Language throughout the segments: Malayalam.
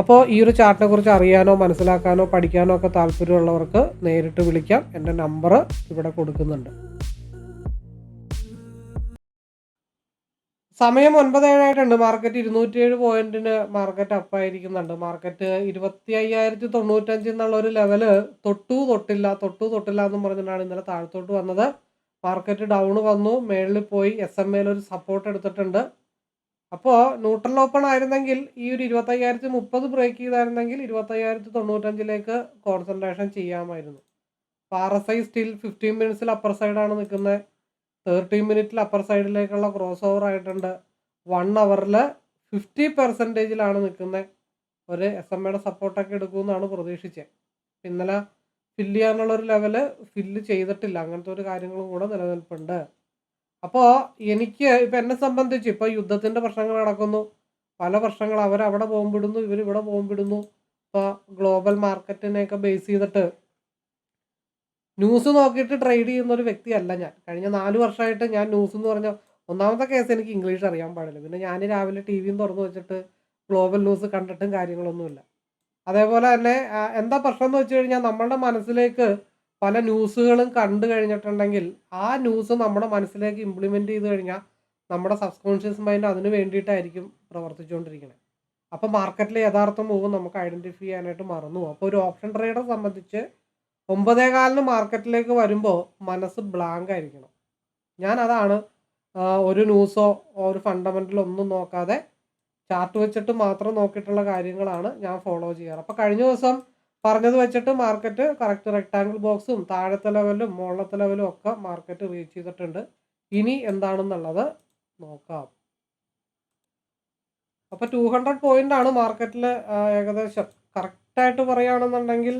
അപ്പോൾ ഈ ഒരു ചാർട്ടിനെ കുറിച്ച് അറിയാനോ മനസ്സിലാക്കാനോ പഠിക്കാനോ ഒക്കെ താല്പര്യമുള്ളവർക്ക് നേരിട്ട് വിളിക്കാം. എന്റെ നമ്പർ ഇവിടെ കൊടുക്കുന്നുണ്ട്. സമയം ഒൻപത് ഏഴായിട്ടുണ്ട് മാർക്കറ്റ് ഇരുന്നൂറ്റി ഏഴ് പോയിന്റിന് മാർക്കറ്റ് അപ്പായിരിക്കുന്നുണ്ട്. മാർക്കറ്റ് ഇരുപത്തി അയ്യായിരത്തി തൊണ്ണൂറ്റഞ്ച് എന്നുള്ള ഒരു ലെവൽ തൊട്ടു തൊട്ടില്ല തൊട്ടു തൊട്ടില്ല എന്ന് പറഞ്ഞിട്ടാണ് ഇന്നലെ താഴത്തോട്ട് വന്നത്. മാർക്കറ്റ് ഡൗൺ വന്നു. മേളിൽ പോയി എസ് എം എയിൽ ഒരു സപ്പോർട്ട് എടുത്തിട്ടുണ്ട്. അപ്പോൾ ന്യൂട്രൽ ഓപ്പൺ ആയിരുന്നെങ്കിൽ ഈ ഒരു ഇരുപത്തയ്യായിരത്തി മുപ്പത് ബ്രേക്ക് ചെയ്തായിരുന്നെങ്കിൽ ഇരുപത്തയ്യായിരത്തി തൊണ്ണൂറ്റഞ്ചിലേക്ക് കോൺസെൻട്രേഷൻ ചെയ്യാമായിരുന്നു അപ്പോൾ R S I still fifteen മിനിറ്റ്സിൽ upper സൈഡാണ് നിൽക്കുന്നത് തേർട്ടീൻ മിനിറ്റിൽ അപ്പർ സൈഡിലേക്കുള്ള ക്രോസ് ഓവർ ആയിട്ടുണ്ട്. വൺ അവറിൽ ഫിഫ്റ്റി പെർസെന്റേജിലാണ് നിൽക്കുന്നത് ഒരു എസ് എം എയുടെ സപ്പോർട്ടൊക്കെ എടുക്കുമെന്നാണ് പ്രതീക്ഷിച്ചത് ഇന്നലെ ഫില്ല് ചെയ്യാനുള്ള ഒരു ലെവൽ ഫില്ല് ചെയ്തിട്ടില്ല. അങ്ങനത്തെ ഒരു കാര്യങ്ങളും കൂടെ നിലനിൽപ്പുണ്ട്. അപ്പോൾ എനിക്ക് ഇപ്പം എന്നെ സംബന്ധിച്ച് ഇപ്പോൾ യുദ്ധത്തിന്റെ പ്രശ്നങ്ങൾ നടക്കുന്നു. പല പ്രശ്നങ്ങൾ അവരവിടെ പോകുമ്പിടുന്നു ഇവർ ഇവിടെ പോകുമ്പിടുന്നു. ഇപ്പോൾ ഗ്ലോബൽ മാർക്കറ്റിനെയൊക്കെ ബേസ് ചെയ്തിട്ട് ന്യൂസ് നോക്കിയിട്ട് ട്രേഡ് ചെയ്യുന്ന ഒരു വ്യക്തിയല്ല ഞാൻ. കഴിഞ്ഞ നാല് വർഷമായിട്ട് ഞാൻ ന്യൂസ് എന്ന് പറഞ്ഞാൽ ഒന്നാമത്തെ കേസ് എനിക്ക് ഇംഗ്ലീഷ് അറിയാൻ പാടില്ല. പിന്നെ ഞാൻ രാവിലെ ടി വിയും തുറന്നു വെച്ചിട്ട് ഗ്ലോബൽ ന്യൂസ് കണ്ടിട്ടും കാര്യങ്ങളൊന്നുമില്ല. അതേപോലെ തന്നെ എന്താ പ്രശ്നം എന്ന് വെച്ച് കഴിഞ്ഞാൽ നമ്മളുടെ മനസ്സിലേക്ക് പല ന്യൂസുകളും കണ്ടു കഴിഞ്ഞിട്ടുണ്ടെങ്കിൽ ആ ന്യൂസ് നമ്മുടെ മനസ്സിലേക്ക് ഇംപ്ലിമെന്റ് ചെയ്ത് കഴിഞ്ഞാൽ നമ്മുടെ സബ്സ്കോൺഷ്യസ് മൈൻഡ് അതിന് വേണ്ടിയിട്ടായിരിക്കും പ്രവർത്തിച്ചുകൊണ്ടിരിക്കുന്നത് അപ്പോൾ മാർക്കറ്റിലെ യഥാർത്ഥ മൂവ് നമുക്ക് ഐഡന്റിഫൈ ചെയ്യാനായിട്ട് മറന്നു. അപ്പോൾ ഒരു ഓപ്ഷൻ ട്രേഡർ സംബന്ധിച്ച് ഒമ്പതേ കാലിന് മാർക്കറ്റിലേക്ക് വരുമ്പോൾ മനസ്സ് ബ്ലാങ്ക് ആയിരിക്കണം. ഞാൻ അതാണ് ഒരു ന്യൂസോ ഒരു ഫണ്ടമെന്റലോ ഒന്നും നോക്കാതെ ചാർട്ട് വെച്ചിട്ട് മാത്രം നോക്കിയിട്ടുള്ള കാര്യങ്ങളാണ് ഞാൻ ഫോളോ ചെയ്യാറ്. അപ്പോൾ കഴിഞ്ഞ ദിവസം പറഞ്ഞത് വെച്ചിട്ട് മാർക്കറ്റ് കറക്റ്റ് റെക്ടാങ്കിൾ ബോക്സും താഴത്തെ ലെവലും മുകളിലത്തെ ലെവലും ഒക്കെ മാർക്കറ്റ് റീച്ച് ചെയ്തിട്ടുണ്ട്. ഇനി എന്താണെന്നുള്ളത് നോക്കാം. അപ്പോൾ ടു ഹൺഡ്രഡ് പോയിന്റ് ആണ് മാർക്കറ്റിൽ ഏകദേശം. കറക്റ്റായിട്ട് പറയുകയാണെന്നുണ്ടെങ്കിൽ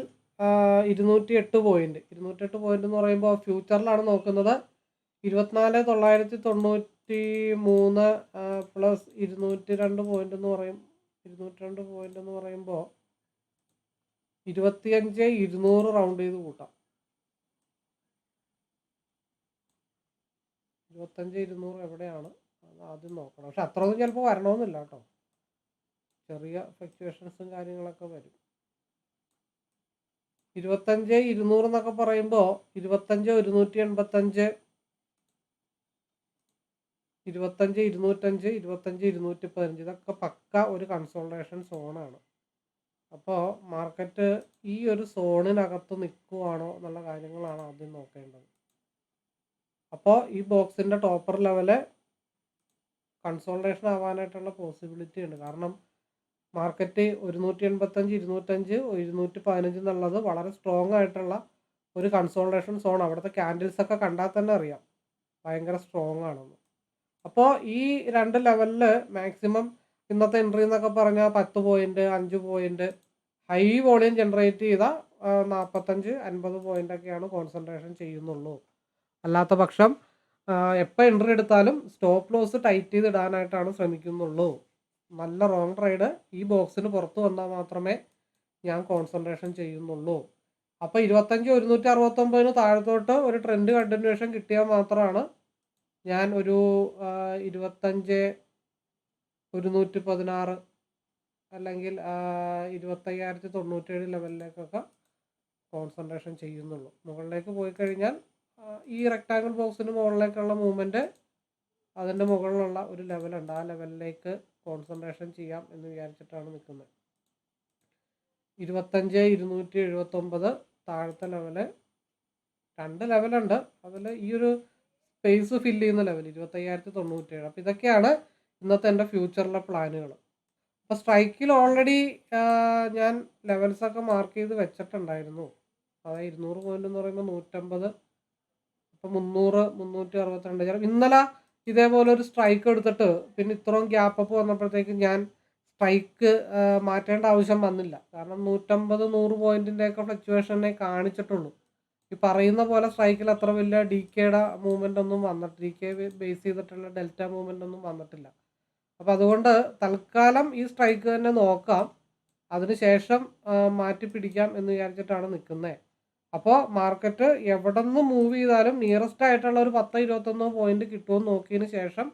ഇരുന്നൂറ്റി എട്ട് പോയിന്റ് ഇരുന്നൂറ്റി എട്ട് പോയിന്റ് എന്ന് പറയുമ്പോൾ ഫ്യൂച്ചറിലാണ് നോക്കുന്നത്. ഇരുപത്തിനാല് തൊള്ളായിരത്തി തൊണ്ണൂറ്റി മൂന്ന് പ്ലസ് ഇരുന്നൂറ്റി രണ്ട് പോയിന്റ് എന്ന് പറയും. ഇരുന്നൂറ്റി രണ്ട് പോയിന്റ് എന്ന് പറയുമ്പോൾ ഇരുപത്തിയഞ്ച് ഇരുന്നൂറ് റൗണ്ട് ചെയ്ത് കൂട്ടാം. ഇരുപത്തഞ്ച് ഇരുന്നൂറ് എവിടെയാണ്? അത് ആദ്യം നോക്കണം. പക്ഷെ അത്രയൊന്നും ചിലപ്പോൾ വരണമെന്നില്ല കേട്ടോ. ചെറിയ ഫ്ലക്ച്വേഷൻസും കാര്യങ്ങളൊക്കെ വരും. ഇരുപത്തഞ്ച് ഇരുന്നൂറ് എന്നൊക്കെ പറയുമ്പോൾ ഇരുപത്തഞ്ച് ഒരുന്നൂറ്റി എൺപത്തഞ്ച് ഇരുപത്തഞ്ച് ഇരുന്നൂറ്റഞ്ച് ഇരുപത്തഞ്ച് ഇരുന്നൂറ്റി പതിനഞ്ച്. ഇതൊക്കെ പക്ക ഒരു കൺസോൾട്ടേഷൻ സോണാണ് അപ്പോൾ മാർക്കറ്റ് ഈ ഒരു സോണിനകത്ത് നിൽക്കുവാണോ എന്നുള്ള കാര്യങ്ങളാണ് ആദ്യം നോക്കേണ്ടത്. അപ്പോൾ ഈ ബോക്സിന്റെ ടോപ്പർ ലെവൽ കൺസോൾട്ടേഷൻ ആവാനായിട്ടുള്ള പോസിബിലിറ്റി ഉണ്ട്. കാരണം മാർക്കറ്റ് ഒരുന്നൂറ്റി എൺപത്തഞ്ച് ഇരുന്നൂറ്റഞ്ച് ഇരുന്നൂറ്റി പതിനഞ്ച് എന്നുള്ളത് വളരെ സ്ട്രോങ് ആയിട്ടുള്ള ഒരു കൺസോൾട്ടേഷൻ സോൺ. അവിടുത്തെ ക്യാൻഡിൽസ് ഒക്കെ കണ്ടാൽ തന്നെ അറിയാം. ഭയങ്കര സ്ട്രോങ് ആണെന്ന്. അപ്പോൾ ഈ രണ്ട് ലെവലിൽ മാക്സിമം ഇന്നത്തെ എൻട്രി എന്നൊക്കെ പറഞ്ഞാൽ പത്ത് പോയിന്റ് അഞ്ച് പോയിന്റ് ഹൈ വോളിയം ജനറേറ്റ് ചെയ്ത നാൽപ്പത്തഞ്ച് അൻപത് പോയിന്റ് ഒക്കെയാണ് കോൺസെൻട്രേഷൻ ചെയ്യുന്നുള്ളൂ. അല്ലാത്ത പക്ഷം എപ്പോൾ എൻട്രി എടുത്താലും സ്റ്റോപ്പ് ലോസ് ടൈറ്റ് ചെയ്ത് ഇടാനായിട്ടാണ് ശ്രമിക്കുന്നുള്ളൂ. നല്ല റോങ് ട്രേഡ് ഈ ബോക്സിന് പുറത്ത് വന്നാൽ മാത്രമേ ഞാൻ കോൺസെൻട്രേഷൻ ചെയ്യുന്നുള്ളൂ. അപ്പോൾ ഇരുപത്തഞ്ച് ഒരുന്നൂറ്റി അറുപത്തൊമ്പതിന് താഴത്തോട്ട് ഒരു ട്രെൻഡ് കണ്ടിന്യൂഷൻ കിട്ടിയാൽ മാത്രമാണ് ഞാൻ ഒരു ആ, ഇരുപത്തഞ്ച് ഒരുന്നൂറ്റി പതിനാറ് അല്ലെങ്കിൽ ഇരുപത്തയ്യായിരത്തി തൊണ്ണൂറ്റേഴ് ലെവലിലേക്കൊക്കെ കോൺസെൻട്രേഷൻ ചെയ്യുന്നുള്ളൂ. മുകളിലേക്ക് പോയി കഴിഞ്ഞാൽ ഈ റെക്ടാങ്കിൾ ബോക്സിന് മുകളിലേക്കുള്ള മൂവ്മെന്റ് അതിന്റെ മുകളിലുള്ള ഒരു ലെവലുണ്ട് ആ ലെവലിലേക്ക് കോൺസെൻട്രേഷൻ ചെയ്യാം എന്ന് വിചാരിച്ചിട്ടാണ് നിൽക്കുന്നത്. ഇരുപത്തഞ്ച് ഇരുന്നൂറ്റി എഴുപത്തൊമ്പത് താഴത്തെ ലെവൽ രണ്ട് ലെവലുണ്ട് അതിൽ ഈ ഒരു സ്പേസ് ഫില്ല് ചെയ്യുന്ന ലെവൽ ഇരുപത്തയ്യായിരത്തി തൊണ്ണൂറ്റേഴ് അപ്പോൾ ഇതൊക്കെയാണ് ഇന്നത്തെ എന്റെ ഫ്യൂച്ചറിലെ പ്ലാനുകൾ അപ്പോൾ സ്ട്രൈക്കിൽ ഓൾറെഡി ഞാൻ ലെവൽസൊക്കെ മാർക്ക് ചെയ്ത് വെച്ചിട്ടുണ്ടായിരുന്നു. അതായത് ഇരുന്നൂറ് പോയിന്റ് എന്ന് പറയുമ്പോൾ നൂറ്റമ്പത് അപ്പോൾ മുന്നൂറ് മുന്നൂറ്റി അറുപത്തിരണ്ട്. ചിലപ്പോൾ ഇന്നലെ ഇതേപോലെ ഒരു സ്ട്രൈക്ക് എടുത്തിട്ട് പിന്നെ ഇത്രയും ഗ്യാപ്പ് അപ്പ് വന്നപ്പോഴത്തേക്ക് ഞാൻ സ്ട്രൈക്ക് മാറ്റേണ്ട ആവശ്യം വന്നില്ല. കാരണം നൂറ്റമ്പത് നൂറ് പോയിന്റിന്റെയൊക്കെ ഫ്ലക്ച്വേഷനെ കാണിച്ചിട്ടുള്ളൂ. ഈ പറയുന്ന പോലെ സ്ട്രൈക്കിൽ അത്ര വലിയ ഡി കെയുടെ മൂവ്മെന്റ് ഒന്നും വന്നിട്ട് ഡി കെ ബേസ് ചെയ്തിട്ടുള്ള ഡെൽറ്റ മൂവ്മെന്റ് ഒന്നും വന്നിട്ടില്ല. അപ്പോൾ അതുകൊണ്ട് തൽക്കാലം ഈ സ്ട്രൈക്ക് തന്നെ നോക്കാം. അതിനുശേഷം മാറ്റി പിടിക്കാം എന്ന് വിചാരിച്ചിട്ടാണ് നിൽക്കുന്നത് അപ്പോൾ മാർക്കറ്റ് എവിടെ നിന്ന് മൂവ് ചെയ്താലും നിയറസ്റ്റ് ആയിട്ടുള്ള ഒരു പത്തോ ഇരുപത്തൊന്നോ പോയിന്റ് കിട്ടുമെന്ന് നോക്കിയതിന് ശേഷം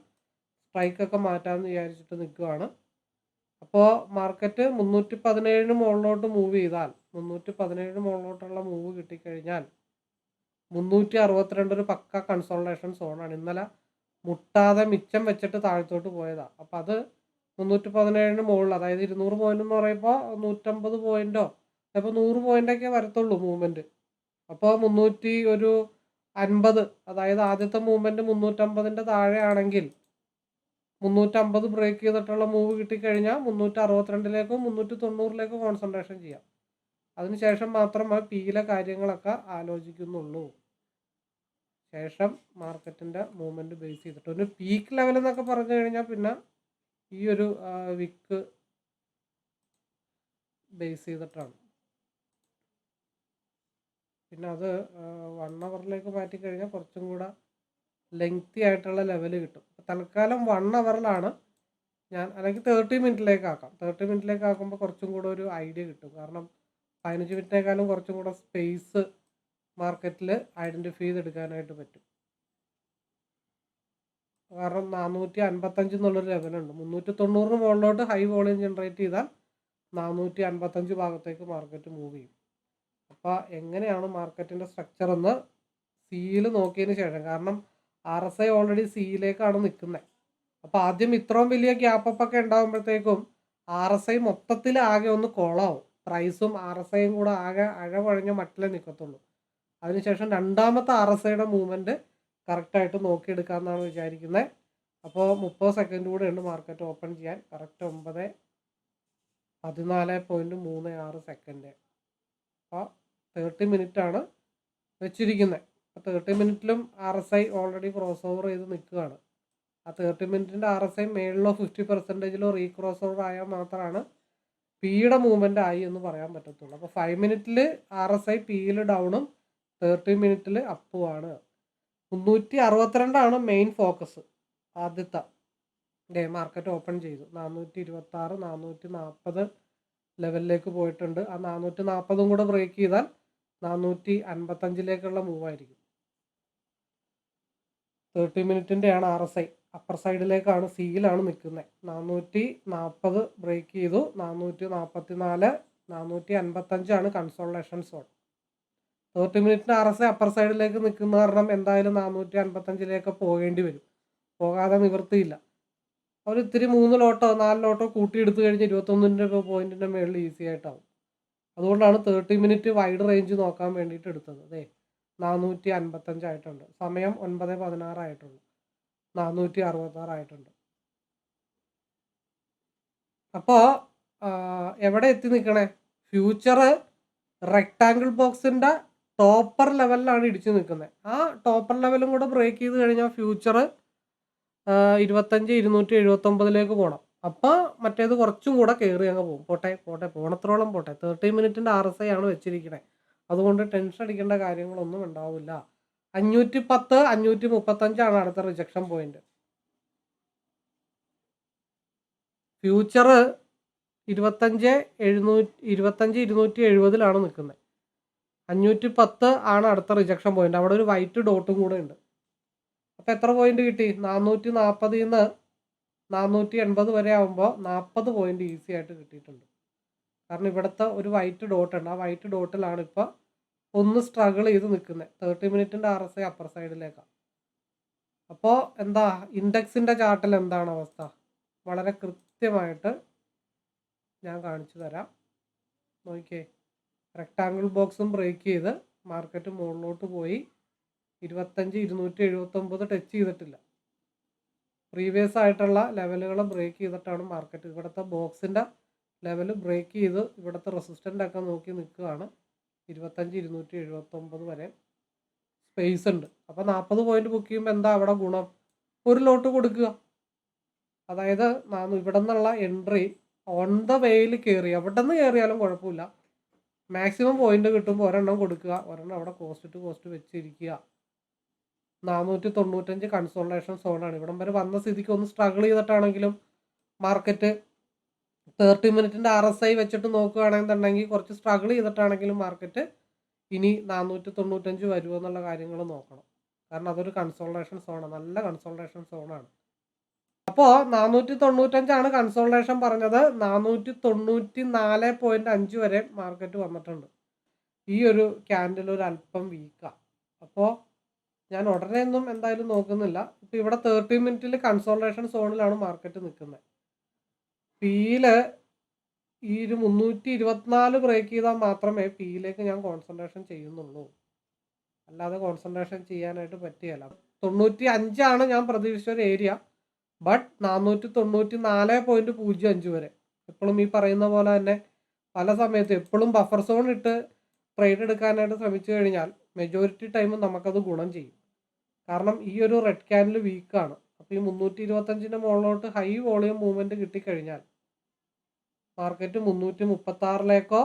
സ്ട്രൈക്കൊക്കെ മാറ്റാമെന്ന് വിചാരിച്ചിട്ട് നിൽക്കുകയാണ് അപ്പോൾ മാർക്കറ്റ് മുന്നൂറ്റി പതിനേഴിന് മുകളിലോട്ട് മൂവ് ചെയ്താൽ മുന്നൂറ്റി പതിനേഴിന് മുകളിലോട്ടുള്ള മൂവ് കിട്ടിക്കഴിഞ്ഞാൽ മുന്നൂറ്റി അറുപത്തിരണ്ട് ഒരു പക്ക കൺസോൾട്ടേഷൻ സോണാണ് ഇന്നലെ മുട്ടാതെ മിച്ചം വെച്ചിട്ട് താഴത്തോട്ട് പോയതാ. അപ്പോൾ അത് മുന്നൂറ്റി പതിനേഴിന് മുകളിൽ അതായത് ഇരുന്നൂറ് പോയിന്റ് എന്ന് പറയുമ്പോൾ നൂറ്റമ്പത് പോയിന്റോ ചിലപ്പോൾ നൂറ് പോയിന്റൊക്കെ വരത്തുള്ളൂ മൂവ്മെന്റ് അപ്പോൾ മുന്നൂറ്റി ഒരു അൻപത് അതായത് ആദ്യത്തെ മൂവ്മെന്റ് മുന്നൂറ്റമ്പതിന്റെ താഴെയാണെങ്കിൽ മുന്നൂറ്റമ്പത് ബ്രേക്ക് ചെയ്തിട്ടുള്ള മൂവ് കിട്ടിക്കഴിഞ്ഞാൽ മുന്നൂറ്റി അറുപത്തിരണ്ടിലേക്കോ മുന്നൂറ്റി തൊണ്ണൂറിലേക്കോ കോൺസെൻട്രേഷൻ ചെയ്യാം അതിനുശേഷം മാത്രമേ പിയിലെ കാര്യങ്ങളൊക്കെ ആലോചിക്കുന്നുള്ളൂ. ശേഷം മാർക്കറ്റിന്റെ മൂവ്മെന്റ് ബേസ് ചെയ്തിട്ട്. ഒരു പീക്ക് ലെവൽ എന്നൊക്കെ പറഞ്ഞു കഴിഞ്ഞാൽ പിന്നെ ഈ ഒരു വിക്ക് ബേസ് ചെയ്തിട്ടാണ്. പിന്നെ അത് വൺ അവറിലേക്ക് മാറ്റി കഴിഞ്ഞാൽ കുറച്ചും കൂടെ ലെങ്തി ആയിട്ടുള്ള ലെവൽ കിട്ടും. തൽക്കാലം വൺ അവറിലാണ് ഞാൻ അല്ലെങ്കിൽ തേർട്ടി മിനിറ്റിലേക്ക് ആക്കാം. തേർട്ടി മിനിറ്റിലേക്ക് ആക്കുമ്പോൾ കുറച്ചും കൂടെ ഒരു ഐഡിയ കിട്ടും. കാരണം പതിനഞ്ച് മിനിറ്റിനേക്കാളും കുറച്ചും കൂടെ സ്പേസ് മാർക്കറ്റിൽ ഐഡന്റിഫൈ ചെയ്തെടുക്കാനായിട്ട് പറ്റും. കാരണം നാനൂറ്റി അൻപത്തഞ്ച് എന്നുള്ളൊരു ലെവലുണ്ട് മുന്നൂറ്റി തൊണ്ണൂറിന് മുകളിലോട്ട് ഹൈ വോളിയം ജനറേറ്റ് ചെയ്താൽ നാനൂറ്റി അൻപത്തഞ്ച് ഭാഗത്തേക്ക് മാർക്കറ്റ് മൂവ് ചെയ്യും. അപ്പോൾ എങ്ങനെയാണ് മാർക്കറ്റിന്റെ സ്ട്രക്ചർ എന്ന് സിയിൽ നോക്കിയതിന് ശേഷം കാരണം ആർ എസ് ഐ ഓൾറെഡി സിയിലേക്കാണ് നിൽക്കുന്നത് അപ്പോൾ ആദ്യം ഇത്രയും വലിയ ഗ്യാപ്പ് ഒക്കെ ഉണ്ടാകുമ്പോഴത്തേക്കും ആർ എസ് ഐ മൊത്തത്തിൽ ആകെ ഒന്ന് കോളാവും. പ്രൈസും ആർ എസ് ഐയും കൂടെ ആകെ അഴവഴഞ്ഞ മട്ടിലേ നിൽക്കത്തുള്ളൂ അതിനുശേഷം രണ്ടാമത്തെ ആർ എസ് ഐയുടെ മൂവ്മെന്റ് കറക്റ്റായിട്ട് നോക്കിയെടുക്കാമെന്നാണ് വിചാരിക്കുന്നത് അപ്പോൾ മുപ്പത് സെക്കൻഡ് കൂടെ ഉണ്ട് മാർക്കറ്റ് ഓപ്പൺ ചെയ്യാൻ. കറക്റ്റ് ഒമ്പത് പതിനാല് പോയിന്റ് മൂന്ന് ആറ് സെക്കൻഡ് അപ്പോൾ തേർട്ടി ആണ് വെച്ചിരിക്കുന്നത് അപ്പോൾ thirty മിനിറ്റിലും R S I already cross over ചെയ്ത് നിൽക്കുകയാണ്. ആ തേർട്ടി മിനിറ്റിന്റെ ആർ എസ് ഐ മേളിലോ ഫിഫ്റ്റി പെർസെന്റേജിലോ റീക്രോസ് ഓവർ ആയാൽ മാത്രമാണ് പിയുടെ മൂവ്മെന്റ് ആയി എന്ന് പറയാൻ പറ്റത്തുള്ളൂ. അപ്പോൾ ഫൈവ് മിനിറ്റിൽ ആർ എസ് ഐ പിയിൽ ഡൗണും തേർട്ടി മിനിറ്റിൽ അപ്പുവാണ് മുന്നൂറ്റി അറുപത്തിരണ്ടാണ് മെയിൻ ഫോക്കസ് ആദ്യത്തെ. ഡേ മാർക്കറ്റ് ഓപ്പൺ ചെയ്തു. നാനൂറ്റി ഇരുപത്തി ആറ് നാനൂറ്റി നാൽപ്പത് ലെവലിലേക്ക് പോയിട്ടുണ്ട്. ആ നാനൂറ്റി നാൽപ്പതും കൂടെ ബ്രേക്ക് ചെയ്താൽ നാനൂറ്റി അൻപത്തഞ്ചിലേക്കുള്ള മൂവായിരിക്കും തേർട്ടി മിനിറ്റിന്റെയാണ് ആർ എസ് ഐ അപ്പർ സൈഡിലേക്കാണ് സിയിലാണ് നിൽക്കുന്നത് നാനൂറ്റി നാൽപ്പത് ബ്രേക്ക് ചെയ്തു നാനൂറ്റി നാൽപ്പത്തി നാല് നാനൂറ്റി അൻപത്തഞ്ചാണ് കൺസോളേഷൻ സോൺ തേർട്ടി മിനിറ്റിന് ആർ എസ് അപ്പർ സൈഡിലേക്ക് നിൽക്കുന്ന കാരണം എന്തായാലും നാനൂറ്റി അൻപത്തഞ്ചിലേക്ക് പോകേണ്ടി വരും. പോകാതെ നിവൃത്തിയില്ല. അവർ ഇത്തിരി മൂന്ന് ലോട്ടോ നാല് ലോട്ടോ കൂട്ടിയെടുത്ത് കഴിഞ്ഞ് ഇരുപത്തൊന്നിന്റെ പോയിന്റിന്റെ മുകളിൽ ഈസി ആയിട്ടാവും. അതുകൊണ്ടാണ് തേർട്ടി മിനിറ്റ് വൈഡ് റേഞ്ച് നോക്കാൻ വേണ്ടിയിട്ട് എടുത്തത്. അതെ നാനൂറ്റി അൻപത്തഞ്ചായിട്ടുണ്ട് സമയം ഒൻപത് പതിനാറായിട്ടുണ്ട് നാനൂറ്റി അറുപത്താറായിട്ടുണ്ട് അപ്പോൾ എവിടെ എത്തി നിൽക്കണേ? ഫ്യൂച്ചർ റെക്ടാങ്കിൾ ബോക്സിന്റെ ടോപ്പർ ലെവലിലാണ് ഇടിച്ചു നിൽക്കുന്നത്. ആ ടോപ്പർ ലെവലും കൂടെ ബ്രേക്ക് ചെയ്ത് കഴിഞ്ഞാൽ ഫ്യൂച്ചർ ഇരുപത്തഞ്ച് ഇരുന്നൂറ്റി എഴുപത്തൊമ്പതിലേക്ക് പോകണം അപ്പോൾ മറ്റേത് കുറച്ചും കൂടെ കയറി അങ്ങ് പോകും. പോട്ടെ പോട്ടെ പോണത്രോളം പോട്ടെ. തേർട്ടി മിനിറ്റിന്റെ ആർ എസ് ഐ ആണ് വെച്ചിരിക്കുന്നത് അതുകൊണ്ട് ടെൻഷൻ അടിക്കേണ്ട കാര്യങ്ങളൊന്നും ഉണ്ടാവില്ല. അഞ്ഞൂറ്റി പത്ത് അഞ്ഞൂറ്റി മുപ്പത്തഞ്ചാണ് അടുത്ത റിജക്ഷൻ പോയിന്റ് ഫ്യൂച്ചർ ഇരുപത്തഞ്ച് എഴുന്നൂറ്റി ഇരുപത്തഞ്ച് ഇരുന്നൂറ്റി എഴുപതിലാണ് നിൽക്കുന്നത്. അഞ്ഞൂറ്റി പത്ത് ആണ് അടുത്ത റിജക്ഷൻ പോയിന്റ് അവിടെ ഒരു വൈറ്റ് ഡോട്ടും കൂടെ ഉണ്ട്. അപ്പോൾ എത്ര പോയിന്റ് കിട്ടി? നാനൂറ്റി നാൽപ്പതിൽ നിന്ന് നാനൂറ്റി എൺപത് വരെ ആകുമ്പോൾ നാൽപ്പത് പോയിന്റ് ഈസി ആയിട്ട് കിട്ടിയിട്ടുണ്ട്. കാരണം ഇവിടുത്തെ ഒരു വൈറ്റ് ഡോട്ട് ഉണ്ട്. ആ വൈറ്റ് ഡോട്ടിലാണ് ഇപ്പോൾ ഒന്ന് സ്ട്രഗിൾ ചെയ്ത് നിൽക്കുന്നത് തേർട്ടി മിനിറ്റിന്റെ ആർ എസ് ഐ അപ്പർ സൈഡിലേക്കാണ് അപ്പോൾ എന്താ? ഇൻഡെക്സിന്റെ ചാർട്ടിൽ എന്താണ് അവസ്ഥ? വളരെ കൃത്യമായിട്ട് ഞാൻ കാണിച്ചു തരാം. നോക്കിയേ. റെക്ടാങ്കിൾ ബോക്സും ബ്രേക്ക് ചെയ്ത് മാർക്കറ്റ് മുകളിലോട്ട് പോയി. ഇരുപത്തഞ്ച് ഇരുന്നൂറ്റി എഴുപത്തൊമ്പത് ടച്ച് ചെയ്തിട്ടില്ല. പ്രീവിയസ് ആയിട്ടുള്ള ലെവലുകൾ ബ്രേക്ക് ചെയ്തിട്ടാണ് മാർക്കറ്റ് ഇവിടുത്തെ ബോക്സിന്റെ ലെവൽ ബ്രേക്ക് ചെയ്ത് ഇവിടുത്തെ റെസിസ്റ്റന്റ് ഒക്കെ നോക്കി നിൽക്കുകയാണ്. ഇരുപത്തഞ്ച് ഇരുന്നൂറ്റി എഴുപത്തൊമ്പത് വരെ സ്പേസ് ഉണ്ട്. അപ്പോൾ നാൽപ്പത് പോയിന്റ് ബുക്ക് ചെയ്യുമ്പോൾ എന്താ അവിടെ ഗുണം? ഒരു ലോട്ട് കൊടുക്കുക. അതായത് ഇവിടെ നിന്നുള്ള എൻട്രി ഓൺ ദ വേയിൽ കയറി എവിടെ നിന്ന് കയറിയാലും കുഴപ്പമില്ല. മാക്സിമം പോയിന്റ് കിട്ടുമ്പോൾ ഒരെണ്ണം കൊടുക്കുക. ഒരെണ്ണം അവിടെ കോസ്റ്റ് ടു കോസ്റ്റ് വെച്ചിരിക്കുക. നാനൂറ്റി തൊണ്ണൂറ്റഞ്ച് കൺസോളേഷൻ സോണാണ് ഇവിടം വരെ വന്ന സ്ഥിതിക്ക് ഒന്ന് സ്ട്രഗിൾ ചെയ്തിട്ടാണെങ്കിലും മാർക്കറ്റ് തേർട്ടി മിനിറ്റിന്റെ ആർ എസ് ഐ വെച്ചിട്ട് നോക്കുകയാണെന്നുണ്ടെങ്കിൽ കുറച്ച് സ്ട്രഗിൾ ചെയ്തിട്ടാണെങ്കിലും മാർക്കറ്റ് ഇനി നാനൂറ്റി തൊണ്ണൂറ്റഞ്ച് വരുമോ എന്നുള്ള കാര്യങ്ങൾ നോക്കണം. കാരണം അതൊരു കൺസോൾട്ടേഷൻ സോണാണ് നല്ല കൺസോൾട്ടേഷൻ സോണാണ് അപ്പോൾ നാനൂറ്റി തൊണ്ണൂറ്റഞ്ചാണ് കൺസോൾട്ടേഷൻ പറഞ്ഞത്. നാനൂറ്റി തൊണ്ണൂറ്റി നാല് പോയിന്റ് അഞ്ച് വരെ മാർക്കറ്റ് വന്നിട്ടുണ്ട്. ഈ ഒരു ക്യാൻഡിൽ ഒരു അല്പം വീക്കാണ് അപ്പോൾ ഞാൻ ഉടനെ ഒന്നും എന്തായാലും നോക്കുന്നില്ല. ഇപ്പം ഇവിടെ തേർട്ടി മിനിറ്റിൽ കൺസോൾട്ടേഷൻ സോണിലാണ് മാർക്കറ്റ് നിൽക്കുന്നത് പിയിൽ ഈ ഒരു മുന്നൂറ്റി ഇരുപത്തിനാല് ബ്രേക്ക് ചെയ്താൽ മാത്രമേ പിയിലേക്ക് ഞാൻ കോൺസെൻട്രേഷൻ ചെയ്യുന്നുള്ളൂ. അല്ലാതെ കോൺസെൻട്രേഷൻ ചെയ്യാനായിട്ട് പറ്റിയല്ല തൊണ്ണൂറ്റി അഞ്ചാണ് ഞാൻ പ്രതീക്ഷിച്ച ഒരു ഏരിയ ബട്ട് നാനൂറ്റി തൊണ്ണൂറ്റി നാല് പോയിന്റ് പൂജ്യം അഞ്ച് വരെ. എപ്പോഴും ഈ പറയുന്ന പോലെ തന്നെ പല സമയത്തും എപ്പോഴും ബഫർ സോൺ ഇട്ട് ട്രേഡ് എടുക്കാനായിട്ട് ശ്രമിച്ചു കഴിഞ്ഞാൽ മെജോറിറ്റി ടൈമും നമുക്കത് ഗുണം ചെയ്യും. കാരണം ഈ ഒരു റെഡ് ക്യാനിൽ വീക്കാണ് അപ്പോൾ ഈ മുന്നൂറ്റി ഇരുപത്തഞ്ചിന്റെ മുകളിലോട്ട് ഹൈ വോളിയം മൂവ്മെന്റ് കിട്ടിക്കഴിഞ്ഞാൽ മാർക്കറ്റ് മുന്നൂറ്റി മുപ്പത്തി ആറിലേക്കോ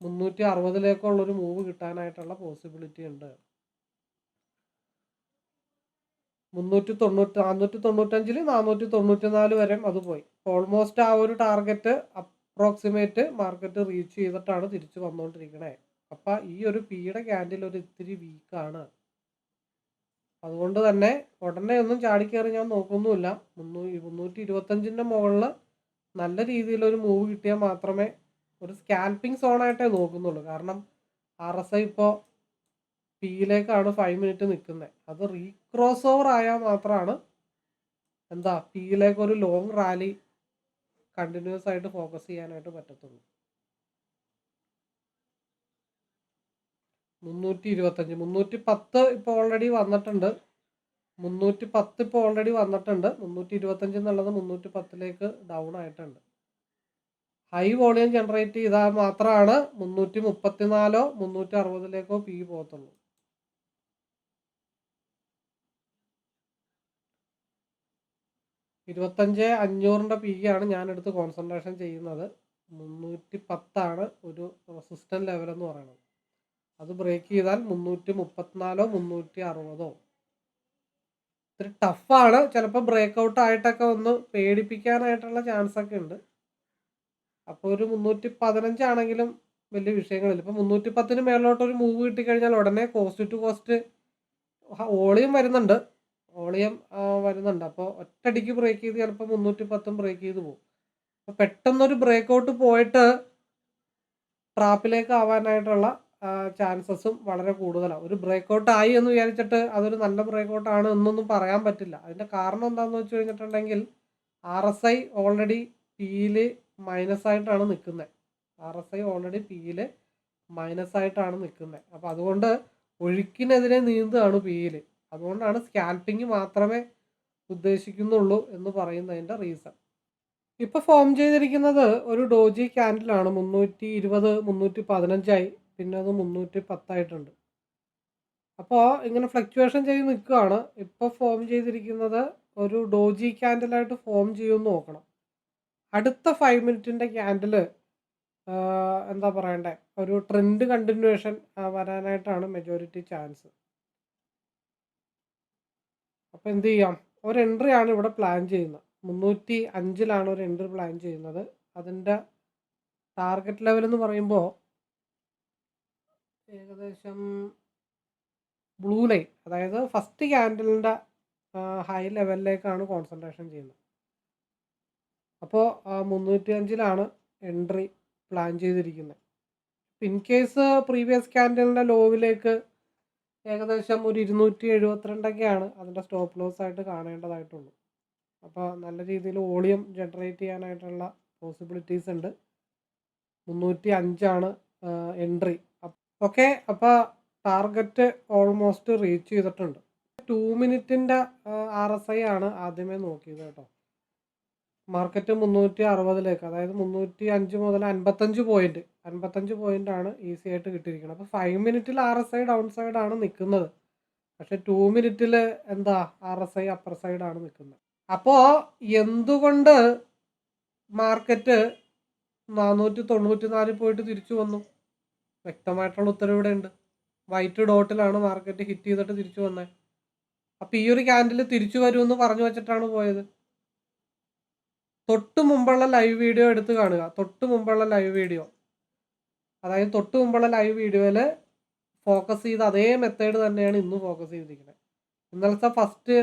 മുന്നൂറ്റി അറുപതിലേക്കോ ഉള്ളൊരു മൂവ് കിട്ടാനായിട്ടുള്ള പോസിബിലിറ്റി ഉണ്ട്. മുന്നൂറ്റി തൊണ്ണൂറ്റി നാനൂറ്റി തൊണ്ണൂറ്റഞ്ചിൽ നാനൂറ്റി തൊണ്ണൂറ്റി നാല് വരെ അത് പോയി. ഓൾമോസ്റ്റ് ആ ഒരു ടാർഗറ്റ് അപ്രോക്സിമേറ്റ് മാർക്കറ്റ് റീച്ച് ചെയ്തിട്ടാണ് തിരിച്ചു വന്നുകൊണ്ടിരിക്കണേ അപ്പം ഈ ഒരു പിയുടെ ക്യാൻഡിൽ ഒരു ഇത്തിരി വീക്കാണ് അതുകൊണ്ട് തന്നെ ഉടനെ ഒന്നും ചാടിക്കയറി ഞാൻ നോക്കുന്നുമില്ല. മുന്നൂ മുന്നൂറ്റി ഇരുപത്തഞ്ചിന്റെ മുകളിൽ നല്ല രീതിയിലൊരു മൂവ് കിട്ടിയാൽ മാത്രമേ ഒരു സ്കാൽപ്പിംഗ് സോണായിട്ടേ നോക്കുന്നുള്ളൂ. കാരണം ആർ എസ് ഐ ഇപ്പോൾ പിയിലേക്കാണ് ഫൈവ് മിനിറ്റ് നിൽക്കുന്നത് അത് റീക്രോസ് ഓവർ ആയാൽ മാത്രമാണ് എന്താ പിയിലേക്ക് ഒരു ലോങ് റാലി കണ്ടിന്യൂസ് ആയിട്ട് ഫോക്കസ് ചെയ്യാനായിട്ട് പറ്റത്തുള്ളൂ. മുന്നൂറ്റി ഇരുപത്തഞ്ച് മുന്നൂറ്റി പത്ത് ഇപ്പോൾ ഓൾറെഡി വന്നിട്ടുണ്ട്. മുന്നൂറ്റി പത്ത് ഇപ്പോൾ ഓൾറെഡി വന്നിട്ടുണ്ട്. മുന്നൂറ്റി ഇരുപത്തഞ്ച് എന്നുള്ളത് മുന്നൂറ്റി പത്തിലേക്ക് ഡൗൺ ആയിട്ടുണ്ട്. ഹൈ വോളിയം ജനറേറ്റ് ചെയ്താൽ മാത്രമാണ് മുന്നൂറ്റി മുപ്പത്തിനാലോ മുന്നൂറ്റി അറുപതിലേക്കോ പി പോകത്തുള്ളൂ. ഇരുപത്തഞ്ച് അഞ്ഞൂറിന്റെ പി ആണ് ഞാനെടുത്ത് കോൺസെൻട്രേഷൻ ചെയ്യുന്നത്. മുന്നൂറ്റി പത്താണ് ഒരു റെസിസ്റ്റന്റ് ലെവൽ എന്ന് പറയുന്നത്. അത് ബ്രേക്ക് ചെയ്താൽ മുന്നൂറ്റി മുപ്പത്തിനാലോ മുന്നൂറ്റി അറുപതോ ഇത്തിരി ടഫാണ് ചിലപ്പോൾ ബ്രേക്ക് ഔട്ട് ആയിട്ടൊക്കെ ഒന്ന് പേടിപ്പിക്കാനായിട്ടുള്ള ചാൻസ് ഒക്കെ ഉണ്ട്. അപ്പോൾ ഒരു മുന്നൂറ്റി പതിനഞ്ചാണെങ്കിലും വലിയ വിഷയങ്ങളില്ല. ഇപ്പോൾ മുന്നൂറ്റി പത്തിന് മേളിലോട്ട് ഒരു മൂവ് കിട്ടിക്കഴിഞ്ഞാൽ ഉടനെ കോസ്റ്റ് ടു കോസ്റ്റ് വോളിയം വരുന്നുണ്ട്. ഓളിയം വരുന്നുണ്ട്. അപ്പോൾ ഒറ്റടിക്ക് ബ്രേക്ക് ചെയ്ത് ചിലപ്പോൾ മുന്നൂറ്റി പത്തും ബ്രേക്ക് ചെയ്ത് പോകും. അപ്പോൾ പെട്ടെന്നൊരു ബ്രേക്ക് ഔട്ട് പോയിട്ട് ട്രാപ്പിലേക്ക് ആവാനായിട്ടുള്ള ചാൻസസും വളരെ കൂടുതലാണ് ഒരു ബ്രേക്ക് ഔട്ട് ആയി എന്ന് വിചാരിച്ചിട്ട് അതൊരു നല്ല ബ്രേക്ക് ഔട്ട് ആണ് എന്നൊന്നും പറയാൻ പറ്റില്ല. അതിന്റെ കാരണം എന്താണെന്ന് വെച്ച് കഴിഞ്ഞിട്ടുണ്ടെങ്കിൽ ആർ എസ് ഐ ഓൾറെഡി പിയിൽ മൈനസ് ആയിട്ടാണ് നിൽക്കുന്നത് ആർ എസ് ഐ ഓൾറെഡി പിയിൽ മൈനസ് ആയിട്ടാണ് നിൽക്കുന്നത് അപ്പോൾ അതുകൊണ്ട് ഒഴുക്കിനെതിരെ നീന്തുകയാണ് പിയിൽ അതുകൊണ്ടാണ് സ്കാൽപ്പിംഗ് മാത്രമേ ഉദ്ദേശിക്കുന്നുള്ളൂ എന്ന് പറയുന്നതിന്റെ റീസൺ. ഇപ്പോൾ ഫോം ചെയ്തിരിക്കുന്നത് ഒരു ഡോജി ക്യാൻഡിലാണ്. മുന്നൂറ്റി ഇരുപത് മുന്നൂറ്റി പതിനഞ്ചായി. പിന്നെ അത് മുന്നൂറ്റി പത്തായിട്ടുണ്ട്. അപ്പോൾ ഇങ്ങനെ ഫ്ലക്ച്വേഷൻ ചെയ്ത് നിൽക്കുകയാണ്. ഇപ്പോൾ ഫോം ചെയ്തിരിക്കുന്നത് ഒരു ഡോജി ക്യാൻഡിലായിട്ട് ഫോം ചെയ്യുമെന്ന് നോക്കണം. അടുത്ത ഫൈവ് മിനിറ്റിന്റെ ക്യാൻഡിൽ എന്താ പറയണ്ടേ? ഒരു ട്രെൻഡ് കണ്ടിന്യൂവേഷൻ വരാനായിട്ടാണ് മെജോറിറ്റി ചാൻസ് അപ്പോൾ എന്ത് ചെയ്യാം? ഒരു എൻട്രി ആണ് ഇവിടെ പ്ലാൻ ചെയ്യുന്നത്. മുന്നൂറ്റി അഞ്ചിലാണ് ഒരു എൻട്രി പ്ലാൻ ചെയ്യുന്നത്. അതിന്റെ ടാർഗറ്റ് ലെവൽ എന്ന് പറയുമ്പോൾ ഏകദേശം ബ്ലൂ ലൈൻ അതായത് ഫസ്റ്റ് ക്യാൻഡലിന്റെ ഹൈ ലെവലിലേക്കാണ് കോൺസെൻട്രേഷൻ ചെയ്യുന്നത്. അപ്പോൾ മുന്നൂറ്റി അഞ്ചിലാണ് എൻട്രി പ്ലാൻ ചെയ്തിരിക്കുന്നത്. ഇൻ കേസ് പ്രീവിയസ് ക്യാൻഡലിന്റെ ലോവിലേക്ക് ഏകദേശം ഒരു ഇരുന്നൂറ്റി എഴുപത്തിരണ്ടൊക്കെയാണ് അതിന്റെ സ്റ്റോപ്പ് ലോസ് ആയിട്ട് കാണേണ്ടതായിട്ടുള്ളൂ. അപ്പോൾ നല്ല രീതിയിൽ വോളിയം ജനറേറ്റ് ചെയ്യാനായിട്ടുള്ള പോസിബിലിറ്റീസ് ഉണ്ട്. മുന്നൂറ്റി അഞ്ചാണ് എൻട്രി ഓക്കെ അപ്പോൾ ടാർഗറ്റ് ഓൾമോസ്റ്റ് റീച്ച് ചെയ്തിട്ടുണ്ട്. ടു മിനിറ്റിന്റെ ആർ എസ് ഐ ആണ് ആദ്യമേ നോക്കിയത് കേട്ടോ. മാർക്കറ്റ് മുന്നൂറ്റി അറുപതിലേക്ക് അതായത് മുന്നൂറ്റി അഞ്ച് മുതൽ അൻപത്തഞ്ച് പോയിന്റ് അൻപത്തഞ്ച് പോയിന്റ് ആണ് ഈസി ആയിട്ട് കിട്ടിയിരിക്കുന്നത്. അപ്പോൾ ഫൈവ് മിനിറ്റിൽ R S I down side ആണ് നിൽക്കുന്നത്. പക്ഷെ ടു മിനിറ്റിൽ എന്താ R S I upper side ആണ് നിൽക്കുന്നത്. അപ്പോൾ എന്തുകൊണ്ട് മാർക്കറ്റ് നാനൂറ്റി തൊണ്ണൂറ്റി നാലിൽ പോയിട്ട് തിരിച്ചു വന്നു? വ്യക്തമായിട്ടുള്ള ഉത്തരവ് ഇവിടെ ഉണ്ട്. വൈറ്റ് ഡോട്ടിലാണ് മാർക്കറ്റ് ഹിറ്റ് ചെയ്തിട്ട് തിരിച്ചു വന്നത് അപ്പോൾ ഈ ഒരു ക്യാൻഡിൽ തിരിച്ചു വരുമെന്ന് പറഞ്ഞു വെച്ചിട്ടാണ് പോയത്. തൊട്ട് മുമ്പുള്ള ലൈവ് വീഡിയോ എടുത്ത് കാണുക. തൊട്ട് മുമ്പുള്ള ലൈവ് വീഡിയോ അതായത് തൊട്ട് മുമ്പുള്ള ലൈവ് വീഡിയോയിൽ ഫോക്കസ് ചെയ്ത് അതേ മെത്തേഡ് തന്നെയാണ് ഇന്ന് ഫോക്കസ് ചെയ്തിരിക്കുന്നത്. ഇന്നലത്തെ ഫസ്റ്റ്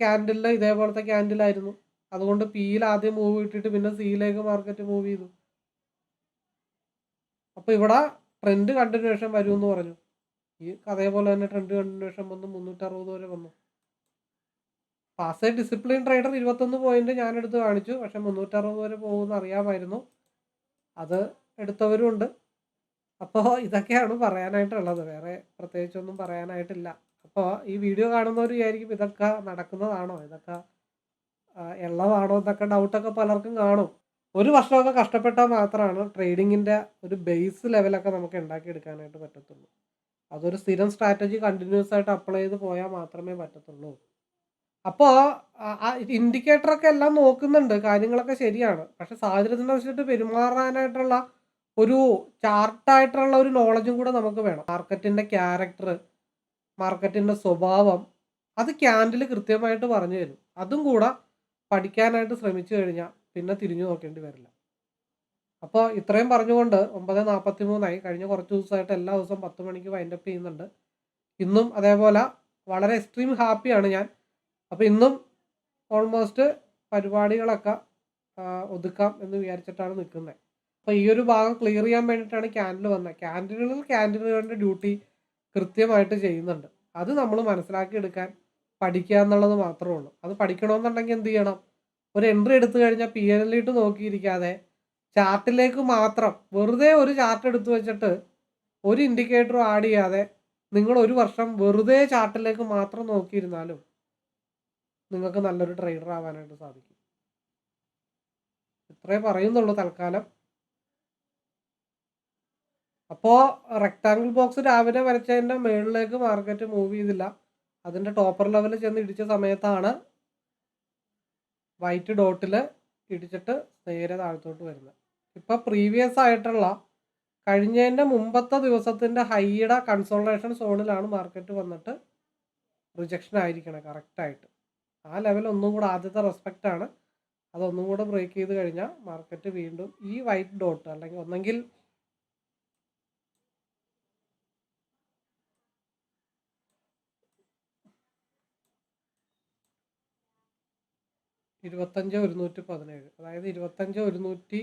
ക്യാൻഡിലിൽ ഇതേപോലത്തെ ക്യാൻഡിലായിരുന്നു അതുകൊണ്ട് പിയിൽ ആദ്യം മൂവ് ഇട്ടിട്ട് പിന്നെ സിയിലേക്ക് മാർക്കറ്റ് മൂവ് ചെയ്തു. അപ്പോൾ ഇവിടെ ട്രെൻഡ് കണ്ടിന്യൂഷൻ വരുമെന്ന് പറഞ്ഞു. ഈ അതേപോലെ തന്നെ ട്രെൻഡ് കണ്ടിന്യൂഷൻ വന്നു മുന്നൂറ്ററുപത് വരെ വന്നു. പാസ് ഡിസിപ്ലിൻ റൈഡർ ഇരുപത്തൊന്ന് പോയിന്റ് ഞാൻ എടുത്ത് കാണിച്ചു. പക്ഷെ മുന്നൂറ്ററുപത് വരെ പോകുമെന്ന് അറിയാമായിരുന്നു. അത് എടുത്തവരും ഉണ്ട്. അപ്പോൾ ഇതൊക്കെയാണ് പറയാനായിട്ടുള്ളത്. വേറെ പ്രത്യേകിച്ചൊന്നും പറയാനായിട്ടില്ല. അപ്പോൾ ഈ വീഡിയോ കാണുന്നവർ വിചാരിക്കും ഇതൊക്കെ നടക്കുന്നതാണോ? ഇതൊക്കെ എള്ളതാണോ? എന്നൊക്കെ ഡൗട്ടൊക്കെ പലർക്കും കാണും. ഒരു വർഷമൊക്കെ കഷ്ടപ്പെട്ടാൽ മാത്രമാണ് ട്രേഡിങ്ങിന്റെ ഒരു ബേസ് ലെവലൊക്കെ നമുക്ക് ഉണ്ടാക്കിയെടുക്കാനായിട്ട് പറ്റത്തുള്ളൂ. അതൊരു സ്ഥിരം സ്ട്രാറ്റജി കണ്ടിന്യൂസ് ആയിട്ട് അപ്ലൈ ചെയ്ത് പോയാൽ മാത്രമേ പറ്റത്തുള്ളൂ. അപ്പോൾ ഇൻഡിക്കേറ്ററൊക്കെ എല്ലാം നോക്കുന്നുണ്ട്. കാര്യങ്ങളൊക്കെ ശരിയാണ്. പക്ഷെ സാഹചര്യത്തിനനുസരിച്ചിട്ട് പെരുമാറാനായിട്ടുള്ള ഒരു ചാർട്ടായിട്ടുള്ള ഒരു നോളജും കൂടെ നമുക്ക് വേണം. മാർക്കറ്റിന്റെ ക്യാരക്ടർ മാർക്കറ്റിന്റെ സ്വഭാവം അത് ക്യാൻഡിൽ കൃത്യമായിട്ട് പറഞ്ഞു തരും. അതും കൂടെ പഠിക്കാനായിട്ട് ശ്രമിച്ചു കഴിഞ്ഞാൽ പിന്നെ തിരിഞ്ഞു നോക്കേണ്ടി വരില്ല. അപ്പോൾ ഇത്രയും പറഞ്ഞുകൊണ്ട് ഒമ്പത് നാൽപ്പത്തി മൂന്നായി കഴിഞ്ഞ കുറച്ച് ദിവസമായിട്ട് എല്ലാ ദിവസവും പത്ത് മണിക്ക് വൈൻഡപ്പ് ചെയ്യുന്നുണ്ട്. ഇന്നും അതേപോലെ വളരെ എക്സ്ട്രീം ഹാപ്പിയാണ് ഞാൻ. അപ്പോൾ ഇന്നും ഓൾമോസ്റ്റ് പരിപാടികളൊക്കെ ഒതുക്കാം എന്ന് വിചാരിച്ചിട്ടാണ് നിൽക്കുന്നത്. അപ്പോൾ ഈ ഒരു ഭാഗം ക്ലിയർ ചെയ്യാൻ വേണ്ടിയിട്ടാണ് ക്യാൻഡിൽ വന്നത്. ക്യാൻഡിലുകളിൽ ക്യാൻഡിലുകളുടെ ഡ്യൂട്ടി കൃത്യമായിട്ട് ചെയ്യുന്നുണ്ട്. അത് നമ്മൾ മനസ്സിലാക്കി എടുക്കാൻ പഠിക്കുക എന്നുള്ളത് മാത്രമേ ഉള്ളൂ. അത് പഠിക്കണമെന്നുണ്ടെങ്കിൽ എന്ത് ചെയ്യണം? ഒരു എൻട്രി എടുത്തു കഴിഞ്ഞാൽ പി എൻ എല്ലിട്ട് നോക്കിയിരിക്കാതെ ചാർട്ടിലേക്ക് മാത്രം വെറുതെ ഒരു ചാർട്ട് എടുത്തു വെച്ചിട്ട് ഒരു ഇൻഡിക്കേറ്ററും ആഡ് ചെയ്യാതെ നിങ്ങൾ ഒരു വർഷം വെറുതെ ചാർട്ടിലേക്ക് മാത്രം നോക്കിയിരുന്നാലും നിങ്ങൾക്ക് നല്ലൊരു ട്രേഡർ ആവാനായിട്ട് സാധിക്കും. ഇത്രേ പറയുന്നുള്ളൂ തൽക്കാലം. അപ്പോൾ റെക്ടാങ്കിൾ ബോക്സ് രാവിലെ വരച്ചതിന്റെ മുകളിലേക്ക് മാർക്കറ്റ് മൂവ് ചെയ്തില്ല. അതിന്റെ ടോപ്പർ ലെവലിൽ ചെന്ന് ഇടിച്ച സമയത്താണ് വൈറ്റ് ഡോട്ടിൽ ഇടിച്ചിട്ട് നേരെ താഴത്തോട്ട് വരുന്നത്. ഇപ്പോൾ പ്രീവിയസ് ആയിട്ടുള്ള കഴിഞ്ഞതിന്റെ മുമ്പത്തെ ദിവസത്തിന്റെ ഹൈയുടെ കൺസോൾട്ടേഷൻ സോണിലാണ് മാർക്കറ്റ് വന്നിട്ട് റിജക്ഷൻ ആയിരിക്കണം കറക്റ്റായിട്ട് ആ ലെവൽ ഒന്നും കൂടെ ആദ്യത്തെ റെസ്പെക്റ്റ് ആണ്. അതൊന്നും കൂടെ ബ്രേക്ക് ചെയ്ത് കഴിഞ്ഞാൽ മാർക്കറ്റ് വീണ്ടും ഈ വൈറ്റ് ഡോട്ട് അല്ലെങ്കിൽ ഒന്നെങ്കിൽ ഇരുപത്തഞ്ച് ഒരുന്നൂറ്റി പതിനേഴ് അതായത് ഇരുപത്തഞ്ച് ഒരുന്നൂറ്റി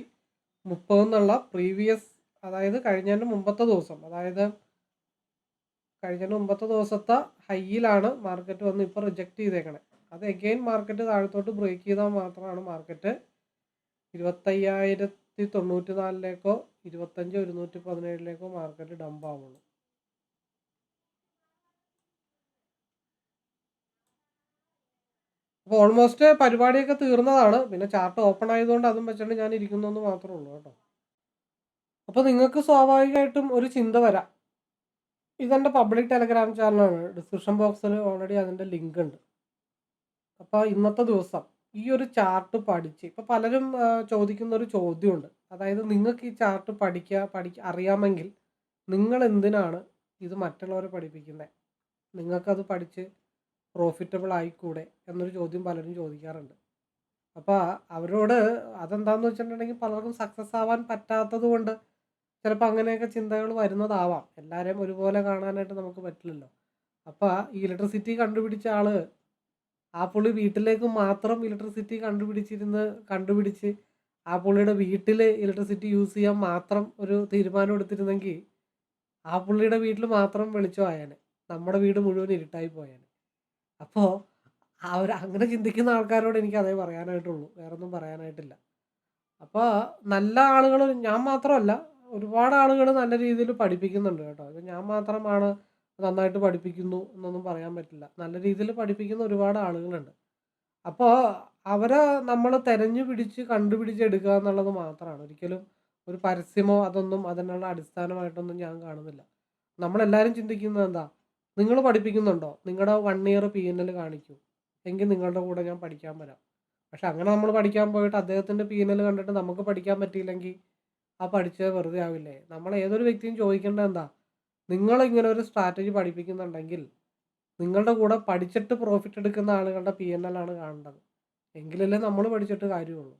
മുപ്പത് എന്നുള്ള പ്രീവിയസ് അതായത് കഴിഞ്ഞതിന് മുമ്പത്തെ ദിവസം അതായത് കഴിഞ്ഞതിന് മുമ്പത്തെ ദിവസത്തെ ഹൈയിലാണ് മാർക്കറ്റ് വന്ന് ഇപ്പോൾ റിജക്റ്റ് ചെയ്തേക്കണേ. അത് എഗെയിൻ മാർക്കറ്റ് താഴത്തോട്ട് ബ്രേക്ക് ചെയ്താൽ മാത്രമാണ് മാർക്കറ്റ് ഇരുപത്തയ്യായിരത്തി തൊണ്ണൂറ്റി നാലിലേക്കോ ഇരുപത്തഞ്ച് ഒരുന്നൂറ്റി പതിനേഴിലേക്കോ മാർക്കറ്റ് ഡംപ് ആവുള്ളൂ. അപ്പോൾ ഓൾമോസ്റ്റ് പരിപാടിയൊക്കെ തീർന്നതാണ്. പിന്നെ ചാർട്ട് ഓപ്പൺ ആയതുകൊണ്ട് അതും വെച്ചിട്ട് ഞാൻ ഇരിക്കുന്നതെന്ന് മാത്രമേ ഉള്ളൂ കേട്ടോ. അപ്പോൾ നിങ്ങൾക്ക് സ്വാഭാവികമായിട്ടും ഒരു ചിന്ത വരാം. ഇതെന്റെ പബ്ലിക് ടെലഗ്രാം ചാനലാണ് ഡിസ്ക്രിപ്ഷൻ ബോക്സിൽ ഓൾറെഡി അതിന്റെ ലിങ്ക് ഉണ്ട്. അപ്പോൾ ഇന്നത്തെ ദിവസം ഈ ഒരു ചാർട്ട് പഠിച്ച് ഇപ്പോൾ പലരും ചോദിക്കുന്ന ഒരു ചോദ്യമുണ്ട്. അതായത് നിങ്ങൾക്ക് ഈ ചാർട്ട് പഠിക്കുക പഠി അറിയാമെങ്കിൽ നിങ്ങൾ എന്തിനാണ് ഇത് മറ്റുള്ളവരെ പഠിപ്പിക്കുന്നത് നിങ്ങൾക്കത് പഠിച്ച് പ്രോഫിറ്റബിൾ ആയിക്കൂടെ എന്നൊരു ചോദ്യം പലരും ചോദിക്കാറുണ്ട്. അപ്പോൾ അവരോട് അതെന്താന്ന് വെച്ചിട്ടുണ്ടെങ്കിൽ പലർക്കും സക്സസ് ആവാൻ പറ്റാത്തത് കൊണ്ട് ചിലപ്പോൾ അങ്ങനെയൊക്കെ ചിന്തകൾ വരുന്നതാവാം. എല്ലാവരെയും ഒരുപോലെ കാണാനായിട്ട് നമുക്ക് പറ്റില്ലല്ലോ. അപ്പോൾ ഈ ഇലക്ട്രിസിറ്റി കണ്ടുപിടിച്ച ആൾ ആ പുള്ളി വീട്ടിലേക്ക് മാത്രം ഇലക്ട്രിസിറ്റി കണ്ടുപിടിച്ചിരുന്ന് കണ്ടുപിടിച്ച് ആ പുള്ളിയുടെ വീട്ടിൽ ഇലക്ട്രിസിറ്റി യൂസ് ചെയ്യാൻ മാത്രം ഒരു തീരുമാനം എടുത്തിരുന്നെങ്കിൽ ആ പുള്ളിയുടെ വീട്ടിൽ മാത്രം വെളിച്ചം ആയാണ് നമ്മുടെ വീട് മുഴുവൻ ഇരുട്ടായി പോയാണ് അപ്പോൾ അവർ അങ്ങനെ ചിന്തിക്കുന്ന ആൾക്കാരോട് എനിക്ക് അതേ പറയാനായിട്ടുള്ളൂ. വേറെ ഒന്നും പറയാനായിട്ടില്ല. അപ്പോൾ നല്ല ആളുകൾ ഞാൻ മാത്രമല്ല ഒരുപാട് ആളുകൾ നല്ല രീതിയിൽ പഠിപ്പിക്കുന്നുണ്ട് കേട്ടോ. ഞാൻ മാത്രമാണ് നന്നായിട്ട് പഠിപ്പിക്കുന്നു എന്നൊന്നും പറയാൻ പറ്റില്ല. നല്ല രീതിയിൽ പഠിപ്പിക്കുന്ന ഒരുപാട് ആളുകളുണ്ട്. അപ്പോൾ അവരെ നമ്മൾ തെരഞ്ഞു പിടിച്ച് കണ്ടുപിടിച്ചെടുക്കുക എന്നുള്ളത് മാത്രമാണ്. ഒരിക്കലും ഒരു പരസ്യമോ അതൊന്നും അതിനുള്ള അടിസ്ഥാനമായിട്ടൊന്നും ഞാൻ കാണുന്നില്ല. നമ്മളെല്ലാവരും ചിന്തിക്കുന്നത് എന്താ? നിങ്ങൾ പഠിപ്പിക്കുന്നുണ്ടോ? നിങ്ങളുടെ one year P N L കാണിക്കൂ. എങ്കിൽ നിങ്ങളുടെ കൂടെ ഞാൻ പഠിക്കാൻ വരാം. പക്ഷെ അങ്ങനെ നമ്മൾ പഠിക്കാൻ പോയിട്ട് അദ്ദേഹത്തിന്റെ പി എൻ എൽ കണ്ടിട്ട് നമുക്ക് പഠിക്കാൻ പറ്റിയില്ലെങ്കിൽ ആ പഠിച്ചത് വെറുതെ ആവില്ലേ? നമ്മൾ ഏതൊരു വ്യക്തിയും ചോദിക്കേണ്ടത് എന്താ? നിങ്ങൾ ഇങ്ങനെ ഒരു സ്ട്രാറ്റജി പഠിപ്പിക്കുന്നുണ്ടെങ്കിൽ നിങ്ങളുടെ കൂടെ പഠിച്ചിട്ട് പ്രോഫിറ്റ് എടുക്കുന്ന ആളുകളുടെ പി എൻ എൽ ആണ് കാണേണ്ടത്. എങ്കിലല്ലേ നമ്മൾ പഠിച്ചിട്ട് കാര്യമുള്ളൂ.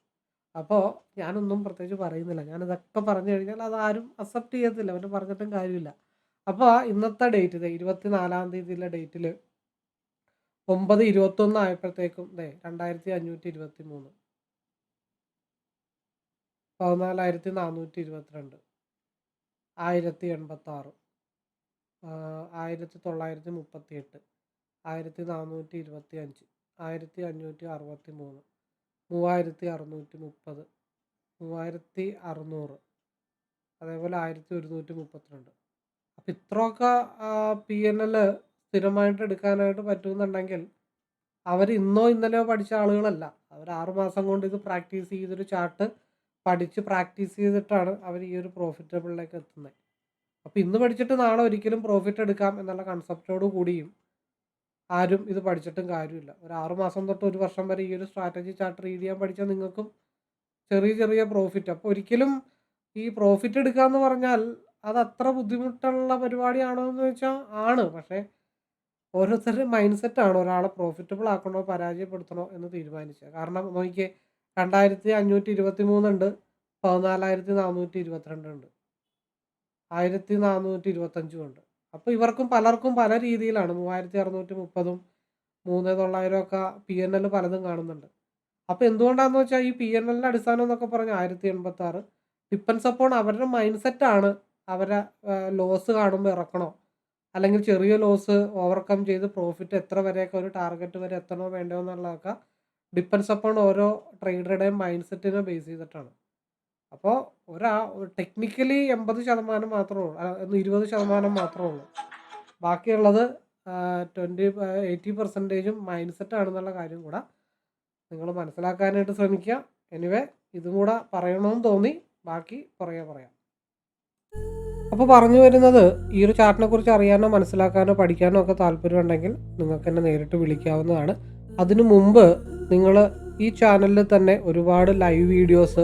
അപ്പോൾ ഞാനൊന്നും പ്രത്യേകിച്ച് പറയുന്നില്ല. ഞാനിതൊക്കെ പറഞ്ഞു കഴിഞ്ഞാൽ അതാരും അക്സെപ്റ്റ് ചെയ്യത്തില്ല. അവന് പറഞ്ഞിട്ടും കാര്യമില്ല. അപ്പോൾ ഇന്നത്തെ ഡേറ്റ് ഇതേ ഇരുപത്തി നാലാം തീയതിയിലെ ഡേറ്റിൽ ഒമ്പത് ഇരുപത്തൊന്ന് ആയപ്പോഴത്തേക്കും ദേ രണ്ടായിരത്തി അഞ്ഞൂറ്റി ഇരുപത്തി മൂന്ന് പതിനാലായിരത്തി നാനൂറ്റി ഇരുപത്തിരണ്ട് ആയിരത്തി എൺപത്തി ആറ് ആയിരത്തി തൊള്ളായിരത്തി മുപ്പത്തി എട്ട് ആയിരത്തി നാനൂറ്റി ഇരുപത്തി അഞ്ച് ആയിരത്തി അഞ്ഞൂറ്റി അറുപത്തി മൂന്ന് മൂവായിരത്തി അറുന്നൂറ്റി മുപ്പത് മൂവായിരത്തി അറുന്നൂറ് അതേപോലെ ആയിരത്തി ഒരുന്നൂറ്റി മുപ്പത്തിരണ്ട് അപ്പം ഇത്രയൊക്കെ പി എൻ എൽ സ്ഥിരമായിട്ട് എടുക്കാനായിട്ട് പറ്റുമെന്നുണ്ടെങ്കിൽ അവർ ഇന്നോ ഇന്നലെയോ പഠിച്ച ആളുകളല്ല. അവർ ആറുമാസം കൊണ്ട് ഇത് പ്രാക്ടീസ് ചെയ്തൊരു ചാർട്ട് പഠിച്ച് പ്രാക്ടീസ് ചെയ്തിട്ടാണ് അവർ ഈ ഒരു പ്രോഫിറ്റബിളിലേക്ക് എത്തുന്നത് അപ്പോൾ ഇന്ന് പഠിച്ചിട്ട് നാളെ ഒരിക്കലും പ്രോഫിറ്റ് എടുക്കാം എന്നുള്ള കൺസെപ്റ്റോട് കൂടിയും ആരും ഇത് പഠിച്ചിട്ടും കാര്യമില്ല. ഒരു ആറ് മാസം തൊട്ട് ഒരു വർഷം വരെ ഈ ഒരു സ്ട്രാറ്റജി ചാർട്ട് റീഡ് ചെയ്യാൻ പഠിച്ചാൽ നിങ്ങൾക്കും ചെറിയ ചെറിയ പ്രോഫിറ്റ് അപ്പോൾ ഒരിക്കലും ഈ പ്രോഫിറ്റ് എടുക്കുക എന്ന് പറഞ്ഞാൽ അത് അത്ര ബുദ്ധിമുട്ടുള്ള പരിപാടിയാണോ എന്ന് വെച്ചാൽ ആണ്. പക്ഷേ ഓരോരുത്തരുടെ മൈൻഡ് സെറ്റാണ് ഒരാളെ പ്രോഫിറ്റബിൾ ആക്കണോ പരാജയപ്പെടുത്തണോ എന്ന് തീരുമാനിച്ചത് കാരണം നോക്കിയേ രണ്ടായിരത്തി അഞ്ഞൂറ്റി ഇരുപത്തി മൂന്നുണ്ട് പതിനാലായിരത്തി നാനൂറ്റി ഇരുപത്തിരണ്ട് ഉണ്ട്. ആയിരത്തി നാനൂറ്റി ഇരുപത്തഞ്ചും ഉണ്ട്. അപ്പോൾ ഇവർക്കും പലർക്കും പല രീതിയിലാണ്. മൂവായിരത്തി അറുന്നൂറ്റി മുപ്പതും മൂന്ന് തൊള്ളായിരം ഒക്കെ പി എൻ എൽ പലതും കാണുന്നുണ്ട്. അപ്പോൾ എന്തുകൊണ്ടാണെന്ന് വെച്ചാൽ ഈ പി എൻ എല്ലിന്റെ അടിസ്ഥാനം എന്നൊക്കെ പറഞ്ഞാൽ ആയിരത്തി എൺപത്തി ആറ് ഡിപ്പെൻസ് അപ്പോൺ അവരുടെ മൈൻഡ് സെറ്റാണ് അവരെ ലോസ് കാണുമ്പോൾ ഇറക്കണോ? അല്ലെങ്കിൽ ചെറിയ ലോസ് ഓവർകം ചെയ്ത് പ്രോഫിറ്റ് എത്ര വരെയൊക്കെ ഒരു ടാർഗറ്റ് വരെ എത്തണോ വേണ്ടോ എന്നുള്ളതൊക്കെ ഡിപ്പെൻസ് അപ്പോൺ ഓരോ ട്രേഡറുടെയും മൈൻഡ് സെറ്റിനെ ബേസ് ചെയ്തിട്ടാണ്. അപ്പോൾ ഒരാ ടെക്നിക്കലി എൺപത് ശതമാനം മാത്രമേ ഉള്ളൂ. ഇരുപത് ശതമാനം മാത്രമേ ഉള്ളൂ. ബാക്കിയുള്ളത് ട്വന്റി എയ്റ്റി പെർസെന്റേജും മൈൻഡ് സെറ്റ് ആണെന്നുള്ള കാര്യം കൂടെ നിങ്ങൾ മനസ്സിലാക്കാനായിട്ട് ശ്രമിക്കുക. എനിവേ ഇതും കൂടെ പറയണമെന്ന് തോന്നി. ബാക്കി പുറകെ പറയാം. അപ്പോൾ പറഞ്ഞു വരുന്നത് ഈ ഒരു ചാർട്ടിനെ കുറിച്ച് അറിയാനോ മനസ്സിലാക്കാനോ പഠിക്കാനോ ഒക്കെ താല്പര്യമുണ്ടെങ്കിൽ നിങ്ങൾക്ക് എന്നെ നേരിട്ട് വിളിക്കാവുന്നതാണ്. അതിനു മുമ്പ് നിങ്ങൾ ഈ ചാനലിൽ തന്നെ ഒരുപാട് ലൈവ് വീഡിയോസ്